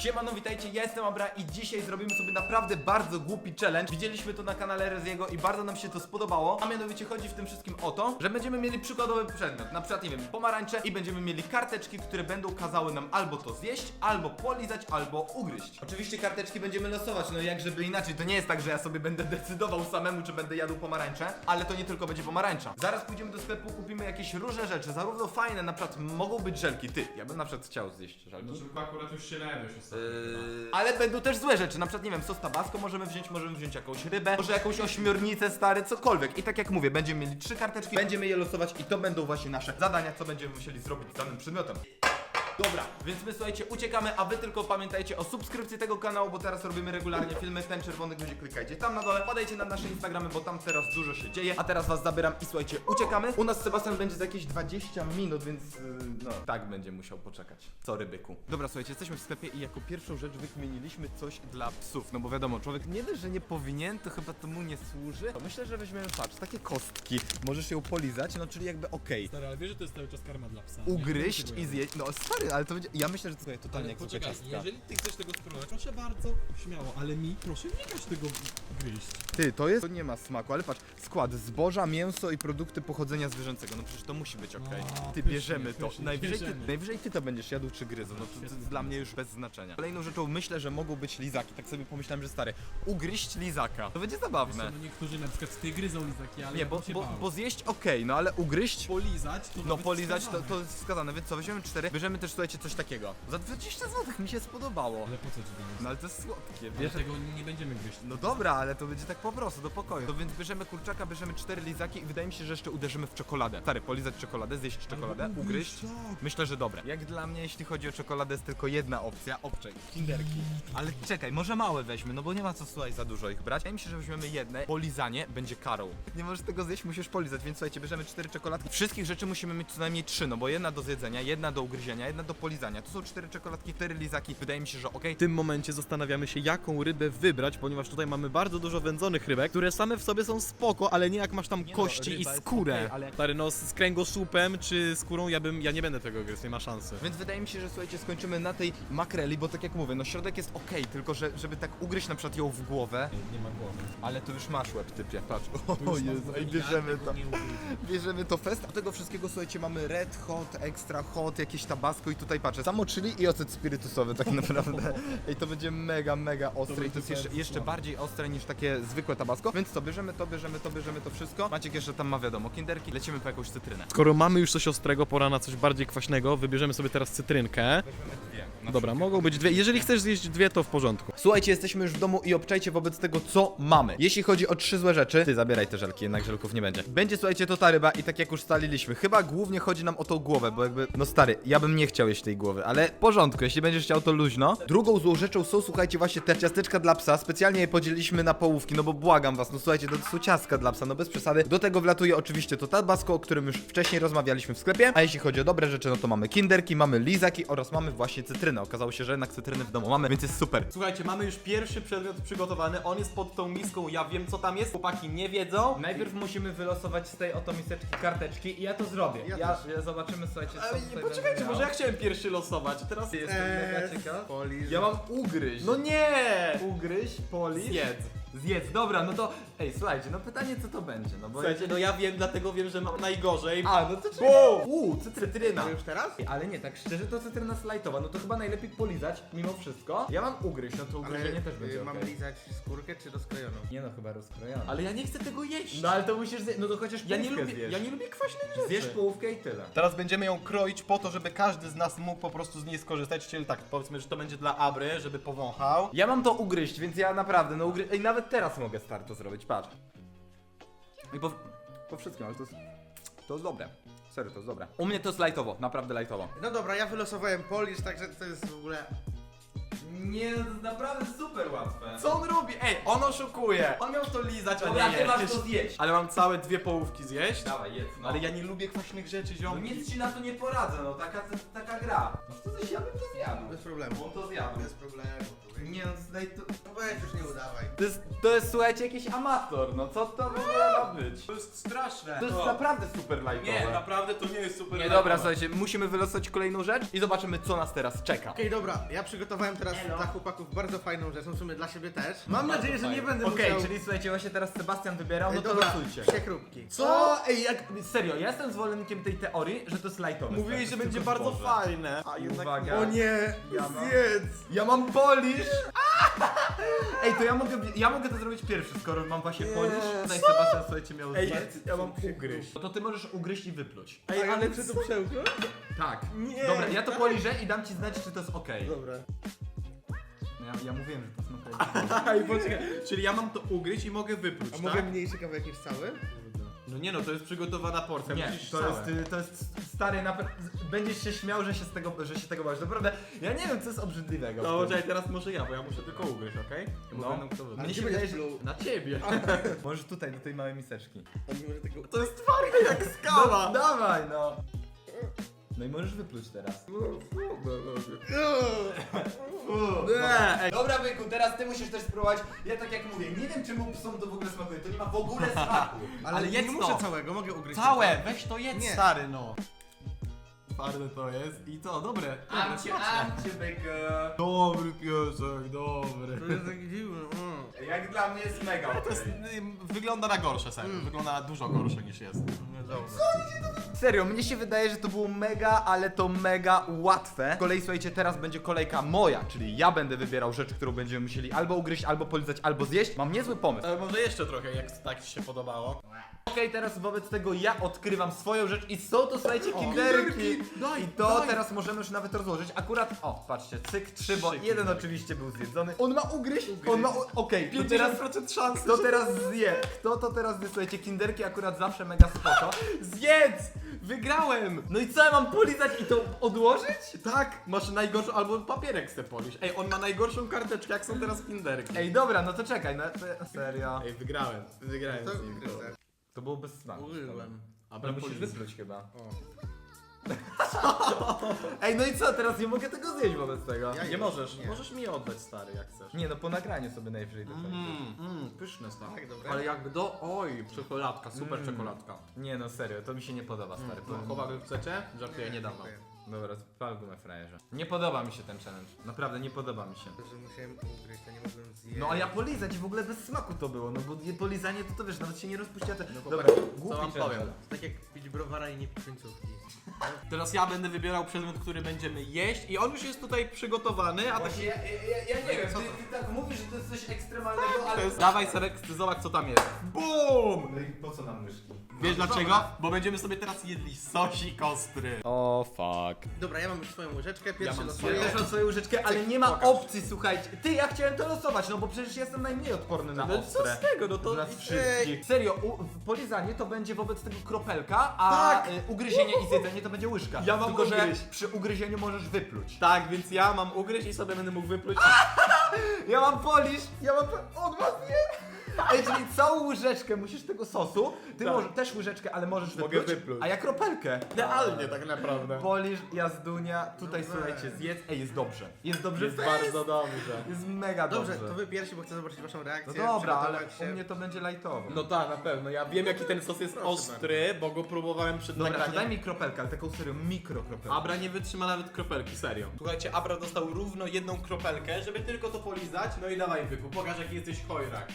Siemano, witajcie, ja jestem Abra i dzisiaj zrobimy sobie naprawdę bardzo głupi challenge. Widzieliśmy to na kanale Reziego i bardzo nam się to spodobało. A mianowicie chodzi w tym wszystkim o to, że będziemy mieli przykładowy przedmiot, na przykład, nie wiem, pomarańcze i będziemy mieli karteczki, które będą kazały nam albo to zjeść, albo polizać, albo ugryźć. Oczywiście karteczki będziemy losować, no jak żeby inaczej, to nie jest tak, że ja sobie będę decydował samemu, czy będę jadł pomarańcze, ale to nie tylko będzie pomarańcza. Zaraz pójdziemy do sklepu, kupimy jakieś różne rzeczy, zarówno fajne, na przykład mogą być żelki, ty, ja bym na przykład chciał zjeść żelki. No, żeby akurat już się najadłeś. Yy, ale będą też złe rzeczy, na przykład nie wiem, sos tabasco możemy wziąć, możemy wziąć jakąś rybę, może jakąś ośmiornicę stary, cokolwiek. I tak jak mówię, będziemy mieli trzy karteczki, będziemy je losować i to będą właśnie nasze zadania, co będziemy musieli zrobić z danym przedmiotem. Dobra, więc my słuchajcie, uciekamy, a wy tylko pamiętajcie o subskrypcji tego kanału, bo teraz robimy regularnie filmy, ten czerwony guzik klikajcie tam na dole, podajcie na nasze Instagramy, bo tam teraz dużo się dzieje, a teraz was zabieram i słuchajcie, uciekamy. U nas Sebastian będzie za jakieś 20 minut, więc yy, no, tak będzie musiał poczekać. Sorry byku. Dobra, słuchajcie, jesteśmy w sklepie i jako pierwszą rzecz wykmieniliśmy coś dla psów, no bo wiadomo, człowiek nie dość, że nie powinien, to chyba to mu nie służy. To myślę, że weźmiemy, patrz, takie kostki, możesz ją polizać, no czyli jakby okej. Stary, ale wiesz, że to jest cały czas karma dla psa. Ugryźć i zjeść. No stary, ale to będzie. Ja myślę, że to słuchaj, totalnie Ale jak poczekaj, ciastka. jeżeli ty chcesz tego spróbować, proszę bardzo, śmiało, ale mi proszę nie każ tego gryźć. Ty, to jest. To nie ma smaku, ale patrz, skład zboża, mięso i produkty pochodzenia zwierzęcego. No przecież to musi być okej. No, Ty pysznie, bierzemy to. pysznie, Najwyżej ty, bierzemy. najwyżej ty to będziesz jadł czy gryzł. No to, to jest dla mnie już bez znaczenia. Kolejną rzeczą myślę, że mogą być lizaki. Tak sobie pomyślałem, że stary, ugryźć lizaka. To będzie zabawne. No niektórzy na przykład gryzą lizaki, ale Nie, ja bo, bym się bo, bał. bo zjeść okej, no ale ugryźć. polizać to No nawet polizać to, wskazane. to jest wskazane, więc co, weźmiemy cztery, bierzemy też słuchajcie coś takiego. Za 20 zł mi się spodobało. Ale po co ci to jest? No ale to jest słodkie, wiesz? tego nie będziemy gryźć. No dobra, ale to będzie tak po prostu, do pokoju. To więc bierzemy kurczaka, bierzemy cztery lizaki i wydaje mi się, że jeszcze uderzymy w czekoladę. Stary, polizać czekoladę, zjeść czekoladę, ugryźć. tak. Myślę, że dobre. Jak dla mnie, jeśli chodzi o czekoladę, jest tylko jedna opcja. Obczaj, kinderki. Ale czekaj, może małe weźmy, no bo nie ma co słuchaj za dużo ich brać. Wydaje mi się, że weźmiemy jedne. Polizanie będzie karą. Nie możesz tego zjeść, musisz polizać, więc słuchajcie, bierzemy cztery czekoladki. Wszystkich rzeczy musimy mieć co najmniej trzy, no bo jedna do zjedzenia, jedna do ugryzienia, jedna do polizania. Tu są cztery czekoladki, cztery lizaki. Wydaje mi się, że okej. W tym momencie zastanawiamy się, jaką rybę wybrać, ponieważ tutaj mamy bardzo dużo wędzonych rybek, które same w sobie są spoko, ale nie jak masz tam Nie no, kości i ryba jest skórę. okej, ale Stary, no z kręgosłupem czy skórą ja bym, ja nie będę tego gryzł, nie ma szansy. Więc wydaje mi się, że słuchajcie, skończymy na tej makreli, bo tak jak mówię, no środek jest ok, tylko że, żeby tak ugryźć na przykład ją w głowę. Nie ma głowy. Ale to już masz łeb, typie, patrz. O Jezu, ej, bierzemy to. Bierzemy to fest. A do tego wszystkiego, słuchajcie, mamy red hot, extra hot, jakieś tabasco i tutaj patrzę. Samo chili i ocet spirytusowy tak naprawdę. Ej, to będzie mega, mega ostre i to jest jeszcze, jeszcze bardziej ostre niż takie zwykłe tabasco. Więc co, bierzemy to, bierzemy to, bierzemy to wszystko. Maciek jeszcze tam ma wiadomo, kinderki, lecimy po jakąś cytrynę. Skoro mamy już coś ostrego, pora na coś bardziej kwaśnego, wybierzemy sobie teraz cytrynkę. Weźmiemy dwie. Dobra, mogą być dwie. Jeżeli chcesz zjeść dwie, to w porządku. Słuchajcie, jesteśmy już w domu i obczajcie wobec tego, co mamy. Jeśli chodzi o trzy złe rzeczy, ty zabieraj te żelki, jednak żelków nie będzie. Będzie, słuchajcie, to ta ryba i tak jak już ustaliliśmy, chyba głównie chodzi nam o tą głowę, bo jakby, no stary, ja bym nie chciał jeść tej głowy, ale w porządku, jeśli będziesz chciał, to luźno. Drugą złą rzeczą są, słuchajcie, właśnie te ciasteczka dla psa, specjalnie je podzieliliśmy na połówki, no bo błagam was, no słuchajcie, to są ciastka dla psa, no bez przesady. Do tego wlatuje oczywiście to tabasco, o którym już wcześniej rozmawialiśmy w sklepie, a jeśli chodzi o dobre rzeczy, no to mamy kinderki, mamy lizaki oraz mamy właśnie cytrynę. Okazało się, że jednak cytryny w domu mamy, więc jest super. Słuchajcie, mamy już pierwszy przedmiot przygotowany, on jest pod tą miską, ja wiem co tam jest, chłopaki nie wiedzą. Najpierw musimy wylosować z tej oto miseczki karteczki i ja to zrobię. Ja, ja, zobaczymy, słuchajcie, co Ale tutaj poczekajcie, będę może miał. ja chciałem pierwszy losować, teraz Jestem mega ciekaw. Ja mam ugryźć. No nie! ugryź, polisz. Zjedz. Zjedz, dobra, no to, ej, słuchajcie, no pytanie co to będzie, no bo... Słuchajcie, no ja wiem, dlatego wiem, że mam najgorzej. A, no to. Wow! Uuu, cytryna. już teraz? Ej, Ale nie, tak szczerze to cytryna slajtowa, no to chyba najlepiej polizać mimo wszystko. Ja mam ugryźć, no to ugryzienie też będzie y, mam okej. lizać skórkę czy rozkrojoną? Nie no, chyba rozkrojone. Ale ja nie chcę tego jeść. No ale to musisz zjeść, no to chociaż ja nie połówkę lubię, zjesz. ja nie lubię kwaśnych rzeczy. Zjesz połówkę i tyle. Teraz będziemy ją kroić po to, żeby każdy z nas mógł po prostu z niej skorzystać, czyli tak, powiedzmy, że to będzie dla Abry, żeby powąchał. Ja mam to ugryźć, więc ja naprawdę, no ugry... Ej, nawet teraz mogę start to zrobić, patrz. I po, po wszystkim, ale to jest, to jest dobre. Serio, to jest dobre. U mnie to jest lajtowo, naprawdę lajtowo. No dobra, ja wylosowałem polisz, także to jest w ogóle... Nie, no to jest naprawdę super łatwe. Co on robi? Ej, on oszukuje! On miał to lizać, a Dobra, nie ty masz jeść. to zjeść. Ale mam całe dwie połówki zjeść. Dawaj, jedz, no. Ale ja nie lubię kwaśnych rzeczy, No ziom. nic ci na to nie poradzę, no taka, taka gra. No to coś ja bym to zjadł. Bez problemu. On to zjadł. Bez problemu. Nie no tutaj to, No weź już nie udawaj. to, jest, to jest słuchajcie jakiś amator, no co to w ogóle ma być? To jest straszne. To jest naprawdę super lightowe. Nie, naprawdę to nie jest super Nie, dobra, słuchajcie, musimy wylosować kolejną rzecz i zobaczymy co nas teraz czeka. Okej, dobra, ja przygotowałem teraz dla chłopaków bardzo fajną rzecz, no w sumie dla siebie też. Mam nadzieję, że nie będę Okej, musiał... czyli słuchajcie, właśnie teraz Sebastian wybierał, no Ej, to dobra, losujcie. psie chrupki. Co? Ej, jak, serio, ja jestem zwolennikiem tej teorii, że to jest lightowe. Mówiłeś, że będzie bardzo Boże. fajne. A jednak Uwaga. O nie, Ja mam- zjedz! Ja mam polish! Ej, to ja mogę, ja mogę to zrobić pierwszy, skoro mam właśnie polish. Tutaj Sebastian, słuchajcie, miał Ej, zjedz. ja mam ugryźć. No to ty możesz ugryźć i wypluć. Ej, ale czy to przełknąć? Tak. Nie. Dobra, ja to poliżę i dam ci znać, czy to jest okej. Dobra. No Ja, ja mówiłem, że to. Ej, poczekaj. Czyli ja mam to ugryźć i mogę wypluć, A tak? mogę mniejszy kawałek niż cały? No nie no, to jest przygotowana porcja. Nie, musisz to całe. jest, y, to jest stary, napra- będziesz się śmiał, że się z tego, że się tego bawisz. Naprawdę, ja nie wiem, co jest obrzydliwego. w No tym. poczekaj, teraz może ja, bo ja muszę tylko ugryźć, okej? Bo No. będą kto Mnie wybrać. się Gdzie wydaje, będziesz że... pluł? Na ciebie. Możesz tutaj, do tej małej miseczki. Może tego... To jest twarde jak skała. No, dawaj, no. No i możesz wypluć teraz. Nie, ej. Dobra, byku, teraz ty musisz też spróbować. Ja tak jak mówię, nie wiem czemu psom to w ogóle smakuje. To nie ma w ogóle smaku. Ale, Ale nie jedz muszę to. całego, mogę ugryźć. Całe, weź to jedz Nie. stary no. Twarde to jest i to, dobre. dobre Amcie, smaczne. amcie, byku. Dobry piesek, dobry. To jest tak dziwne. Mm. Jak dla mnie jest mega To jest, y, wygląda na gorsze, serio. Wygląda na dużo gorsze niż jest. Nie, dobra. Serio, mnie się wydaje, że to było mega, ale to mega łatwe. Z kolei słuchajcie, teraz będzie kolejka moja, czyli ja będę wybierał rzecz, którą będziemy musieli albo ugryźć, albo polizać, albo zjeść. Mam niezły pomysł. Ale może jeszcze trochę, jak tak ci się podobało. Okej, teraz wobec tego ja odkrywam swoją rzecz i są to, słuchajcie, kinderki. Daj, I to daj. teraz możemy już nawet rozłożyć. Akurat, o, patrzcie, cyk, trzy, bo jeden oczywiście był zjedzony. On ma ugryźć, on ma, u- okej. 50% szans. Kto teraz zje? Kto to teraz zje? Słuchajcie, kinderki akurat zawsze mega spoko. Zjedz! Wygrałem! No i co, ja mam polizać i to odłożyć? Tak, masz najgorszą, albo papierek se polisz. Ej, on ma najgorszą karteczkę, jak są teraz kinderki. Ej, dobra, no to czekaj, no to, serio. Ej, wygrałem. Wygrałem To z nim. To było bez smaku. Ugryzłem. Ale musisz wypluć chyba. O. Ej, no i co, teraz nie mogę tego zjeść wobec tego. Ja Nie możesz, nie. możesz mi oddać stary, jak chcesz. Nie no, po nagraniu sobie najwyżej to Mmm, mm, pyszne stary. Tak, dobra. Ale jak do... Oj, czekoladka, super Mm. czekoladka. Nie no, serio, to mi się nie podoba, stary. No, powiem. Chowa wy chcecie? Żartuję, nie dam wam. dziękuję. Dobra, spal gumę frajerze. Nie podoba mi się ten challenge. Naprawdę nie podoba mi się. To, że musiałem ugryźć, to nie mogłem zjeść. No a ja polizać i w ogóle bez smaku to było, no bo je- polizanie to to wiesz, nawet się nie rozpuściła te... No Dobra, głupi co wam challenge. powiem? Tak jak pić browara i nie pić końcówki. Teraz ja będę wybierał przedmiot, który będziemy jeść i on już jest tutaj przygotowany, a tak... Właśnie ja, ja, ja nie wiem, ty, ty tak mówisz, że to jest coś ekstremalnego, To ale... jest... Dawaj Serek, zobacz co tam jest. BUM! No i po co nam myszki? Wiesz dlaczego? Bo będziemy sobie teraz jedli sosik ostry. O fuck. Dobra, ja mam już swoją łyżeczkę, pierwszy mam losuję. Ja też mam swoją łyżeczkę, ale nie ma pokaż. opcji, słuchajcie. Ty, ja chciałem to losować, no bo przecież jestem najmniej odporny na No co ostre. z tego, no to... Z nas wszystkich. Serio, u, w- polizanie to będzie wobec tego kropelka, a Tak. y, ugryzienie i zjedzenie to będzie łyżka. Ja mam Tylko, że ugryźć. przy ugryzieniu możesz wypluć. Tak, więc ja mam ugryźć i sobie będę mógł wypluć. Ja mam polisz, ja mam... On ma dwie! Ej, czyli całą łyżeczkę musisz tego sosu, ty Tak. może, też łyżeczkę, ale możesz Mogę wypluć, wypluć. a ja kropelkę. Idealnie tak naprawdę. Polisz, jazdunia, tutaj No słuchajcie, zjedz, ej, jest dobrze. Jest dobrze, Jest bardzo dobrze. Jest mega dobrze. Dobrze, to wy pierwsi, bo chcę zobaczyć waszą No reakcję. dobra, ale przygotować u mnie to będzie lajtowo. No tak, na pewno. Ja wiem jaki ten sos jest Proszę ostry, bo go próbowałem przed Dobra, to daj nagraniem. mi kropelkę, ale taką serio mikrokropelkę. Abra nie wytrzyma nawet kropelki, serio. Słuchajcie, Abra dostał równo jedną kropelkę, żeby tylko to polizać. No i dawaj wyku, pokaż jaki jesteś chojrak.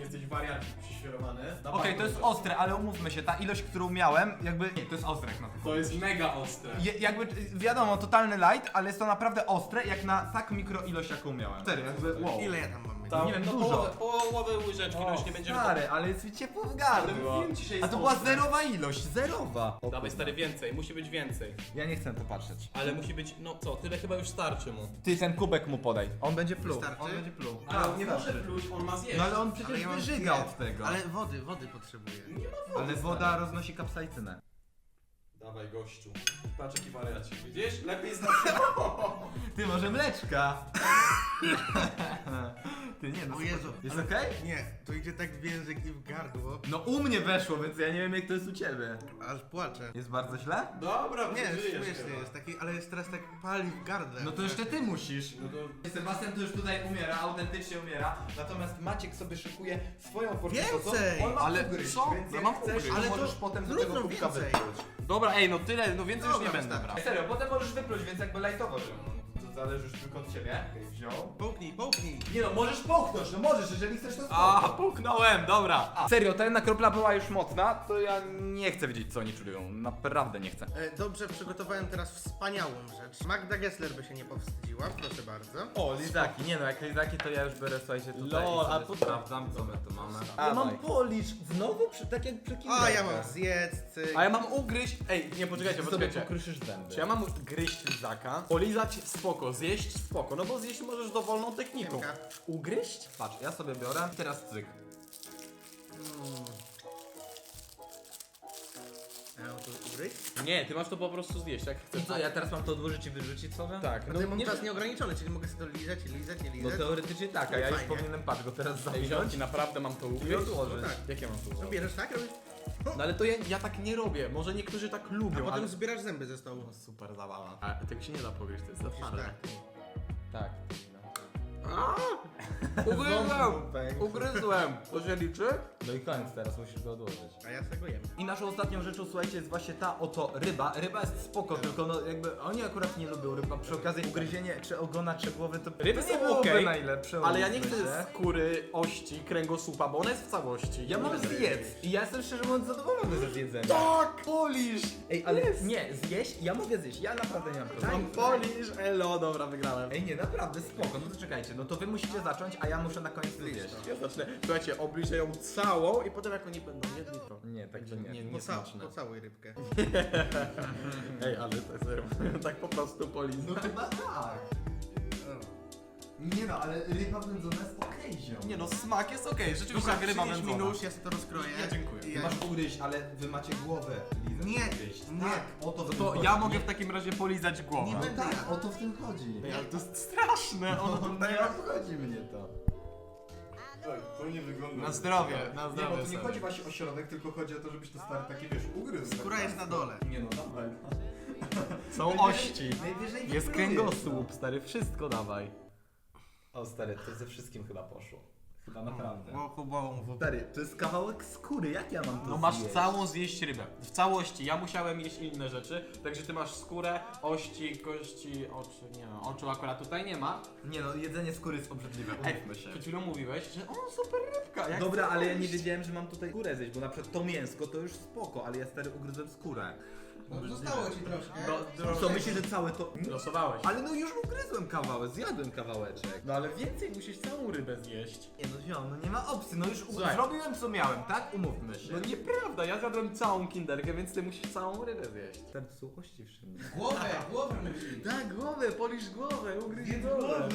Jesteś wariacik przyświerowany. Okej, to jest ostre, ale umówmy się, ta ilość, którą miałem, jakby... Nie, to jest ostre jak na to. To jest mega ostre. Je, jakby, y, wiadomo, totalny light, ale jest to naprawdę ostre, jak na tak mikro ilość, jaką miałem. Serio, jakby, wow. Ile ja tam mam? Tam, Nie wiem, no dużo. Połowę, połowę łyżeczki, no już nie będziemy... stary, ale jest mi ciepło w gardło. wiem dzisiaj A jest to była ostre. zerowa ilość, zerowa. Dawaj stary, więcej, musi być więcej. Ja nie chcę na to patrzeć. Ale musi być, no co, tyle chyba już starczy mu. Ty ten kubek mu podaj. On będzie pluł. Wystarczy? On będzie pluł. Ale on Tak, nie może pluć, on ma zjeść. No ale on przecież mam wyżyga od tego. Ale wody, wody potrzebuję. Nie ma wody, Ale stary. woda roznosi kapsajcynę. Dawaj gościu. Patrz jaki wariacik, widzisz? Lepiej znać. Ty, może mleczka? Ty nie, no O Jezu. Jest ale- okej? Nie, to idzie tak w język i w gardło, No u mnie weszło, więc ja nie wiem jak to jest u ciebie. aż płaczę. Jest bardzo źle? Dobra, Nie, przeżyjesz śmiesznie chyba. jest taki, ale jest teraz tak pali w gardle. No to jeszcze ty musisz. Sebastian to już tutaj umiera, autentycznie umiera. Natomiast Maciek sobie szykuje swoją porcję Więcej! sosu. On ma Ale ugryźć, co? Więc Ja jak mam chcesz, ugryźć. to Ale to możesz potem do tego no kubka więcej. wypluć. Dobra, ej, no tyle, no więcej już Dobra, nie będę wystarczy. brał. Serio, potem możesz wypluć, więc jakby lajtowo, że to zależy już tylko od ciebie. Okej, wziął. Połknij, połknij. Nie no, możesz połknąć, no możesz, jeżeli chcesz to A, spoko. puknąłem, dobra. A, serio, ta jedna kropla była już mocna, to ja nie chcę wiedzieć co oni czują, naprawdę nie chcę. E, Dobrze, przygotowałem teraz wspaniałą rzecz. Magda Gessler by się nie powstydziła, proszę bardzo. O, lizaki, nie no, jak lizaki to ja już biorę, słuchajcie, tutaj Lol, i a po- sprawdzam, co my tu mamy. Ja Ja mam polisz, znowu przy, tak jak przy A, ja mam zjedz, cyk. A ja mam ugryźć... Ej, nie, poczekajcie, sobie poczekajcie. pokruszysz zęby. Czy ja mam gryźć lizaka, polizać spoko, zjeść spoko, no bo zjeść możesz dowolną techniką. Siemka. Ugryźć? Patrz, ja sobie biorę, teraz cyk. Ja mam to ugryźć. Nie, ty masz to po prostu zjeść, jak chcesz. I co, ja teraz mam to odłożyć i wyrzucić sobie? Tak, No no to ja mam nie... czas nieograniczony, czyli mogę sobie to lizać, lizać, nie No lizać. teoretycznie tak, a ja już Fajnie. powinienem, patrz, go teraz Ej, zawinąć. ziomki, naprawdę mam to I ugryźć? odłożyć. No tak. Jak ja mam to No zrobić? bierzesz tak, robisz, No ale to ja, ja tak nie robię, może niektórzy tak a lubią, potem ale... zbierasz zęby ze stołu. Super zabawa. A tego się nie da pogryźć, to jest za twarde. tak. Tak. Ugryzłem! Ugryzłem! To się liczy? No i koniec, teraz musisz go odłożyć. A ja z tego jem. I naszą ostatnią rzeczą, słuchajcie, jest właśnie ta oto ryba. Ryba jest spoko, tylko no jakby oni akurat nie lubią ryba. Przy okazji ugryzienie czy ogona, czy głowy, to Ryby to są nie byłoby okej, najlepsze. Ale ja nie umówmy chcę się. skóry, ości, kręgosłupa, bo ona jest w całości. Ja mam zjedz i ja jestem szczerze mówiąc zadowolony ze zjedzenia. Tak! Polisz! Ej, ale nie, zjeść? Ja mogę zjeść, ja naprawdę nie mam problemu. Mam polisz! Elo, dobra, wygrałem. Ej, nie, naprawdę spoko, no to czekajcie, no to wy musicie zacząć, a ja muszę na koniec zjeść. Ja zacznę. Słuchajcie, obliżę ją całą i potem jak oni będą jedli, to... Nie, tak Także nie. nie, nie Poca smaczne. pocałuj rybkę. Ej, ale tak serio, tak po prostu polisz. No chyba tak. Nie no, ale ryba wędzona jest okej, ziom. Nie no, smak jest okej, rzeczywiście jak ryba przynieś mi wędzona. nóż, ja sobie to rozkroję. Ja dziękuję. Ty masz ugryźć, ale wy macie głowę. Nie, ugryźć. nie. Tak, o to w No tym to chodzi. ja mogę w takim razie polizać głowę. Nie No będę tak, o to w tym chodzi. Ej, ale to jest straszne, ono No nie obchodzi mnie to. To nie wygląda. Na zdrowie, na Nie, bo tu nie sobie. chodzi właśnie o środek, tylko chodzi o to, żebyś to stary takie wiesz, ugryzł. Skóra jest na dole. Nie no, dawaj. Są ości. Najwyżej Jest kręgosłup, stary, wszystko dawaj. O stary, to ze wszystkim chyba poszło. Chyba naprawdę. Bo chubową w Stary, to jest kawałek skóry, jak ja mam to No masz zjeść? całą zjeść rybę. W całości. Ja musiałem jeść inne rzeczy, także ty masz skórę, ości, kości, oczy, nie wiem, oczu akurat tutaj nie ma. Nie no, jedzenie skóry jest obrzydliwe, Ej, umówmy się. przed chwilą mówiłeś, że o, super rybka, jak Dobra, chcę ale ja nie jeść. wiedziałem, że mam tutaj skórę zjeść, bo na przykład to mięsko to już spoko, ale ja stary ugryzłem skórę. No, zostało ci troszkę. No, Co, myślisz, że całe to... Losowałeś. Ale no już ugryzłem kawałek, zjadłem kawałeczek. No ale więcej musisz całą rybę zjeść. Nie no ziom, no nie ma opcji, no już u- Słuchaj. zrobiłem co miałem, tak? Umówmy się. No nieprawda, ja zjadłem całą kinderkę, więc ty musisz całą rybę zjeść. To są uściwszy mnie. Głowę, głowę musisz. Tak, głowę, polisz głowę, ugryź Zjedz głowę,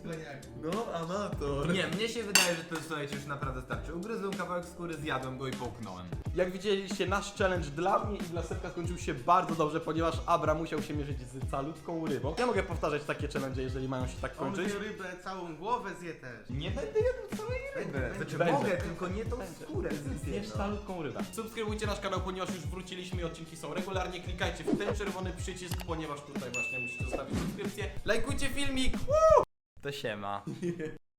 cwaniaku. No, amator. Nie, mnie się wydaje, że to słuchajcie już naprawdę starczy. Ugryzłem kawałek skóry, zjadłem go i połknąłem. Jak widzieliście, nasz challenge dla mnie i dla Sepka skończył się bardzo dobrze, ponieważ Abra musiał się mierzyć z calutką rybą. Ja mogę powtarzać takie challenge, jeżeli mają się tak On kończyć. tę rybę, całą głowę zje też. Nie będę jadł całej ryby. Znaczy będzie. mogę, tylko nie tą skórę zjeść. Zjesz calutką rybę. Subskrybujcie nasz kanał, ponieważ już wróciliśmy i odcinki są regularnie. Klikajcie w ten czerwony przycisk, ponieważ tutaj właśnie musicie zostawić subskrypcję. Lajkujcie filmik! To siema.